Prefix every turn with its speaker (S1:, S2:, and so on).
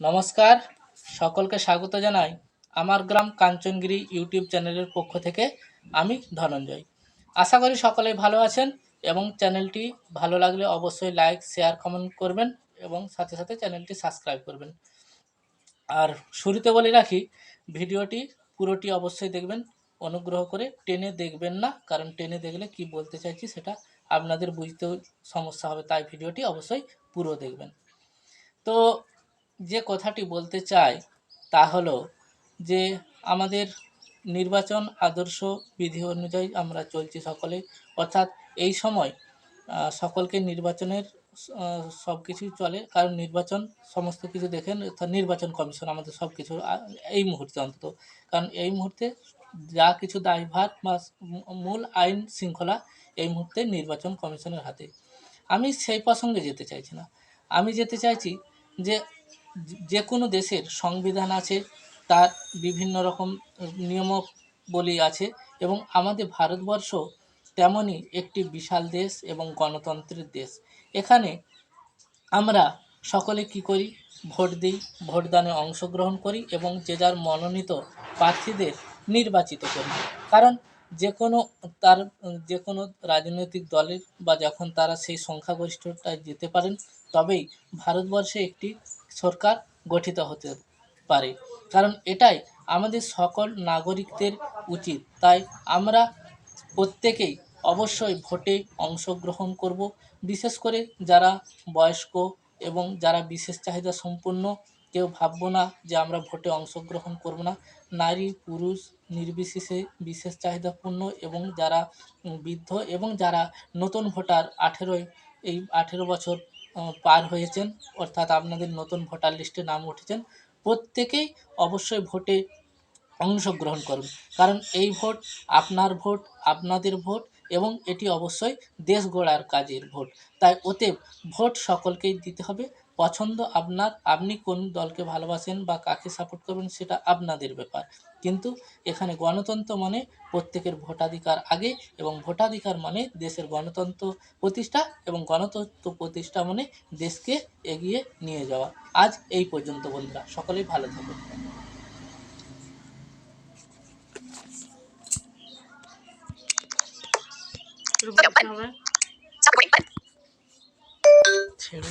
S1: নমস্কার, সকলকে স্বাগত জানাই আমার গ্রাম কাঞ্চনগিরি ইউটিউব চ্যানেলের পক্ষ থেকে আমি ধনঞ্জয়। আশা করি সকলেই ভালো আছেন এবং চ্যানেলটি ভালো লাগলে অবশ্যই লাইক, শেয়ার, কমেন্ট করবেন এবং সাথে সাথে চ্যানেলটি সাবস্ক্রাইব করবেন। আর শুরুতে বলে রাখি, ভিডিওটি পুরোটি অবশ্যই দেখবেন, অনুগ্রহ করে টেনে দেখবেন না, কারণ টেনে দেখলে কি বলতে চাইছি সেটা আপনাদের বুঝতেও সমস্যা হবে, তাই ভিডিওটি অবশ্যই পুরো দেখবেন। তো যে কথাটি বলতে চাই তা হলো যে আমাদের নির্বাচন আদর্শ বিধি অনুযায়ী আমরা চলছি সকলে। অর্থাৎ এই সময় সকলকে নির্বাচনের সব কিছুই চলে। কারণ নির্বাচন, সমস্ত কিছু দেখেন অর্থাৎ নির্বাচন কমিশন আমাদের সব কিছু এই মুহূর্তে অন্তত। কারণ এই মুহূর্তে যা কিছু দায়ভার বা মূল আইন শৃঙ্খলা এই মুহূর্তে নির্বাচন কমিশনের হাতে। আমি সেই প্রসঙ্গে যেতে চাইছি না। আমি যেতে চাইছি যে যে কোনো দেশের সংবিধান আছে, তার বিভিন্ন রকম নিয়মাবলী আছে এবং আমাদের ভারতবর্ষ তেমনই একটি বিশাল দেশ এবং গণতন্ত্রের দেশ। এখানে আমরা সকলে কি করি? ভোট দিই, ভোটদানে অংশগ্রহণ করি এবং যে যার মনোনীত প্রার্থীদের নির্বাচিত করি। কারণ যে কোনো তার যে কোনো রাজনৈতিক দলের বা যখন তারা সেই সংখ্যাগরিষ্ঠতায় যেতে পারেন, তবেই ভারতবর্ষে একটি সরকার গঠিত হতে পারে। কারণ এটাই আমাদের সকল নাগরিকদের উচিত। তাই আমরা প্রত্যেকেই অবশ্যই ভোটে অংশগ্রহণ করব। বিশেষ করে যারা বয়স্ক এবং যারা বিশেষ চাহিদা সম্পন্ন, কেউ ভাববো না যে আমরা ভোটে অংশগ্রহণ করব না। নারী, পুরুষ, নির্বিশেষে বিশেষ চাহিদাপূর্ণ এবং যারা বৃদ্ধ এবং যারা নতুন ভোটার আঠেরোয় এই আঠেরো বছর পার হয়েছেন, অর্থাৎ আপনাদের নতুন ভোটার লিস্টে নাম উঠেছেন, প্রত্যেকেই অবশ্যই ভোটে অংশগ্রহণ করুন। কারণ এই ভোট আপনার ভোট, আপনাদের ভোট এবং এটি অবশ্যই দেশ গড়ার কাজের ভোট। তাই ওতে ভোট সকলকেই দিতে হবে। পছন্দ আপনার আপনি কোন দলকে ভালোবাসেন বা কাকে সাপোর্ট করবেন সেটা আপনাদের ব্যাপার। কিন্তু এখানে গণতন্ত্র মানে প্রত্যেকের ভোটাধিকার আগে এবং ভোটাধিকার মানে দেশের গণতন্ত্র প্রতিষ্ঠা এবং গণতন্ত্র প্রতিষ্ঠা মানে দেশকে এগিয়ে নিয়ে যাওয়া। আজ এই পর্যন্ত বন্ধুরা সকলেই ভালো থাকুন।
S2: ছেড়ে